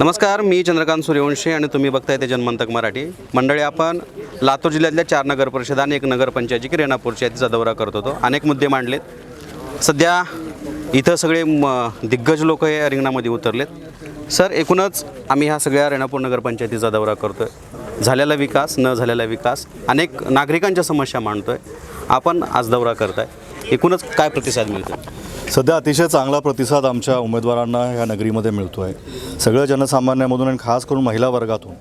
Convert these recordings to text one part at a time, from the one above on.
नमस्कार मी चंद्रकांत सूर्यवंशी आणि तुम्ही बघताय ते जनमंतक मराठी. मंडळी आपण लातूर जिल्ह्यातल्या चार नगर परिषद आणि एक नगरपंचायती की रेणापूरची आहे तिचा दौरा करत होतो. अनेक मुद्दे मांडलेत. सध्या इथं सगळे म दिग्गज लोक हे रिंगणामध्ये उतरलेत. सर एकूणच आम्ही ह्या सगळ्या रेणापूर नगरपंचायतीचा दौरा करतो आहे झालेला विकास न झालेला विकास अनेक नागरिकांच्या समस्या मांडतो आहे आपण आज दौरा करताय. एकूणच काय प्रतिसाद मिळतो सध्या अतिशय चांगला प्रतिसाद आमच्या उमेदवारांना ह्या नगरीमध्ये मिळतो आहे सगळं जनसामान्यामधून आणि खास करून महिला वर्गातून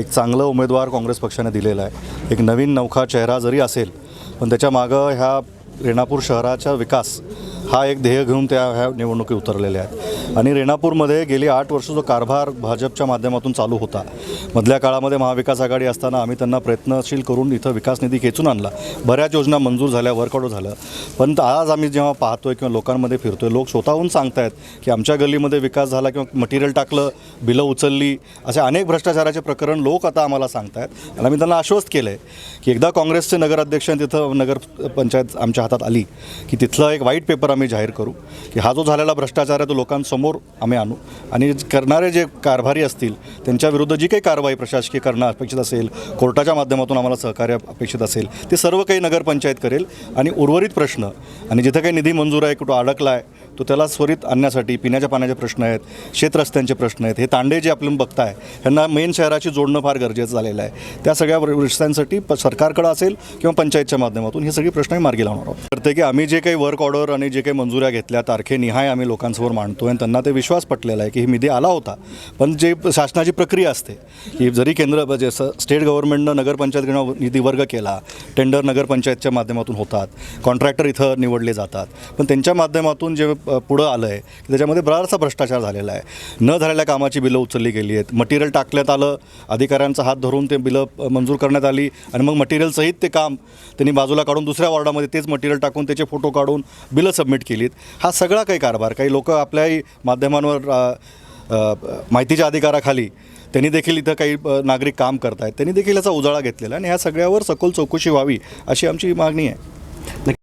एक चांगलं उमेदवार काँग्रेस पक्षाने दिलेला आहे. एक नवीन नौखा चेहरा जरी असेल पण त्याच्या मागं ह्या रेणापूर शहराचा विकास हा एक ध्येय घेऊन त्या ह्या निवडणुकीत उतरलेल्या आहेत. आणि रेणापूरमध्ये गेली आठ वर्ष जो कारभार भाजपच्या माध्यमातून चालू होता. मधल्या काळामध्ये महाविकास आघाडी असताना आम्ही त्यांना प्रयत्नशील करून इथं विकास निधी खेचून आणला. बऱ्याच योजना मंजूर झाल्या वर्कआउट झालं. पण आज आम्ही जेव्हा पाहतोय किंवा लोकांमध्ये फिरतोय लोक स्वतःहून सांगतायत की आमच्या गल्लीमध्ये विकास झाला किंवा मटेरियल टाकलं बिलं उचलली असे अनेक भ्रष्टाचाराचे प्रकरण लोक आता आम्हाला सांगतायत. आणि आम्ही त्यांना आश्वस्त केलं आहे की एकदा काँग्रेसचे नगराध्यक्ष तिथं नगर पंचायत आमच्या हातात आली की तिथलं एक वाईट पेपर आम्ही जाहीर करू की हा जो झालेला भ्रष्टाचार आहे तो लोकांसमोर आम्ही आणू. आणि करणारे जे कारभारी असतील त्यांच्या विरुद्ध जी काही कारवाई प्रशासकीय करणं अपेक्षित असेल कोर्टाच्या माध्यमातून आम्हाला सहकार्य अपेक्षित असेल ते सर्व काही नगरपंचायत करेल. आणि उर्वरित प्रश्न आणि जिथं काही निधी मंजूर आहे कुठं अडकला आहे तो त्याला त्वरित आणण्यासाठी पिण्याच्या पाण्याचे प्रश्न आहेत शेतरस्त्यांचे प्रश्न आहेत हे तांडे जे आपण बघताय ह्यांना मेन शहराशी जोडणं फार गरजेचं झालेलं आहे. त्या सगळ्या विषयांसाठी प सरकारकडं असेल किंवा पंचायतच्या माध्यमातून हे सगळी प्रश्न मार्गी लावणार आहोत. करते की आम्ही जे काही वर्क ऑर्डर आणि जे काही मंजुऱ्या घेतल्या तारखेनिहाय आम्ही लोकांसमोर मांडतो आणि त्यांना ते विश्वास पटलेला आहे की ही निधी आला होता. पण जे शासनाची प्रक्रिया असते की जरी केंद्र म्हणजे स्टेट गव्हर्नमेंटनं नगरपंचायतकडनं निधी वर्ग केला टेंडर नगरपंचायतच्या माध्यमातून होतात कॉन्ट्रॅक्टर इथं निवडले जातात. पण त्यांच्या माध्यमातून जे पुढं आलं आहे की त्याच्यामध्ये बराचसा भ्रष्टाचार झालेला आहे. न झालेल्या कामाची बिलं उचलली गेली आहेत. मटेरियल टाकण्यात आलं अधिकाऱ्यांचा हात धरून ते बिलं मंजूर करण्यात आली आणि मग मटेरियलसहित ते काम त्यांनी बाजूला काढून दुसऱ्या वॉर्डामध्ये तेच मटेरियल टाकून त्याचे फोटो काढून बिलं सबमिट केलीत. हा सगळा काही कारभार काही लोक आपल्याही माध्यमांवर माहितीच्या अधिकाराखाली त्यांनी देखील इथं काही नागरिक काम करत आहेत त्यांनी देखील याचा उजाळा घेतलेला आणि ह्या सगळ्यावर सखोल चौकशी व्हावी अशी आमची मागणी आहे.